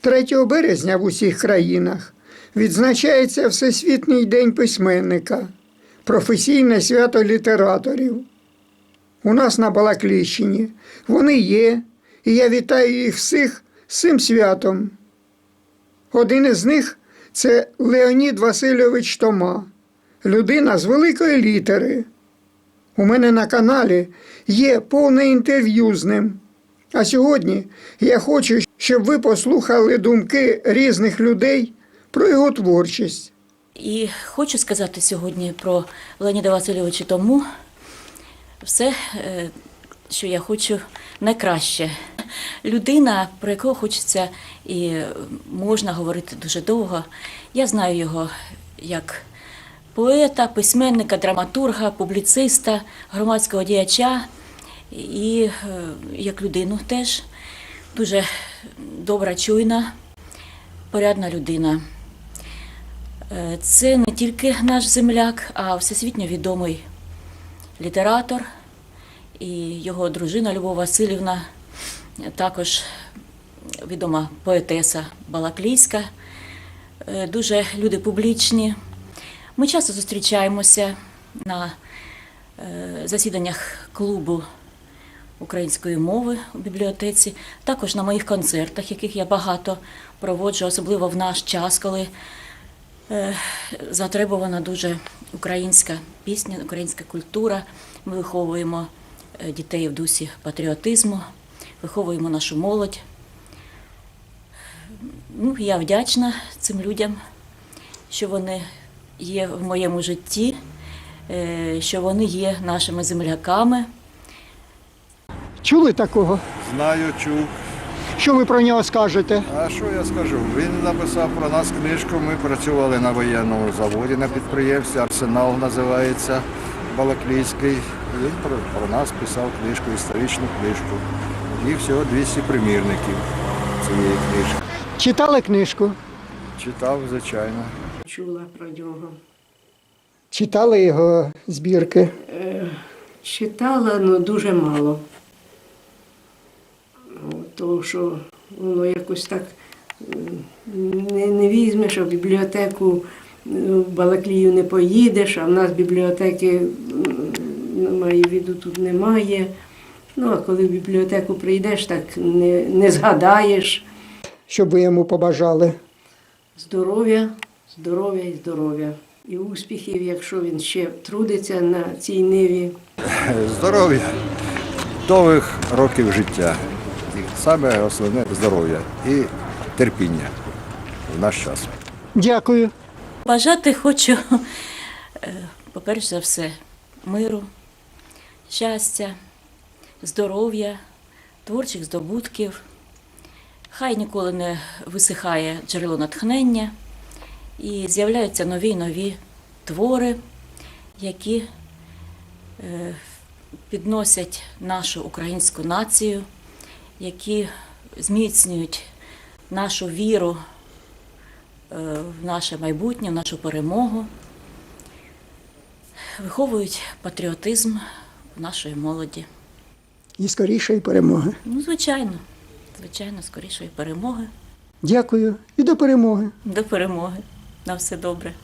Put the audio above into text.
3 березня в усіх країнах відзначається Всесвітній день письменника, професійне свято літераторів. У нас на Балакліщині вони є, і я вітаю їх всіх з цим святом. Один із них це Леонід Васильович Тома, людина з великої літери. У мене на каналі є повне інтерв'ю з ним. А сьогодні я хочу, щоб ви послухали думки різних людей про його творчість. І хочу сказати сьогодні про Леоніда Васильовича тому все, е, що я хочу найкраще. Людина, про якого хочеться і можна говорити дуже довго. Я знаю його як поета, письменника, драматурга, публіциста, громадського діяча і е, як людину теж. Дуже добра, чуйна, порядна людина. Е, Це не тільки наш земляк, а всесвітньо відомий літератор і його дружина Любов Васильівна, також відома поетеса Балаклійська. Е, Дуже люди публічні. Ми часто зустрічаємося на е, засіданнях клубу української мови у бібліотеці, також на моїх концертах, яких я багато проводжу, особливо в наш час, коли Е, затребувана дуже українська пісня, українська культура. Ми виховуємо е, дітей в дусі патріотизму, виховуємо нашу молодь. Ну, я вдячна цим людям, що вони є в моєму житті, е, що вони є нашими земляками. Чули такого? Знаю, чув. Що ви про нього скажете? А що я скажу? Він написав про нас книжку. Ми працювали на воєнному заводі на підприємстві. Арсенал називається Балаклійський. Він про, про нас писав книжку, історичну книжку. І всього 200 примірників цієї книжки. Читали книжку? Читав, звичайно. чула про нього. Читали його збірки. Читала, але дуже мало. Тому що воно якось так не, не візьмеш, а в бібліотеку е, в Балаклію не поїдеш, а в нас бібліотеки м, маю в тут немає. Ну, а коли в бібліотеку прийдеш, так не, не згадаєш. Щоб ви йому побажали. Здоров'я, здоров'я і здоров'я. І успіхів, якщо він ще трудиться на цій ниві. Здоров'я, довгих років життя. І саме основне здоров'я і терпіння в наш час. Дякую. Бажати хочу, е, по-перше за все, миру, щастя, здоров'я, творчих здобутків. Хай ніколи не висихає джерело натхнення і з'являються нові нові твори, які е, підносять нашу українську націю, які зміцнюють нашу віру е, в наше майбутнє, в нашу перемогу, виховують патріотизм нашої молоді. І скорішої перемоги. Ну, звичайно, звичайно, скорішої перемоги. Дякую і до перемоги. До перемоги. На все добре.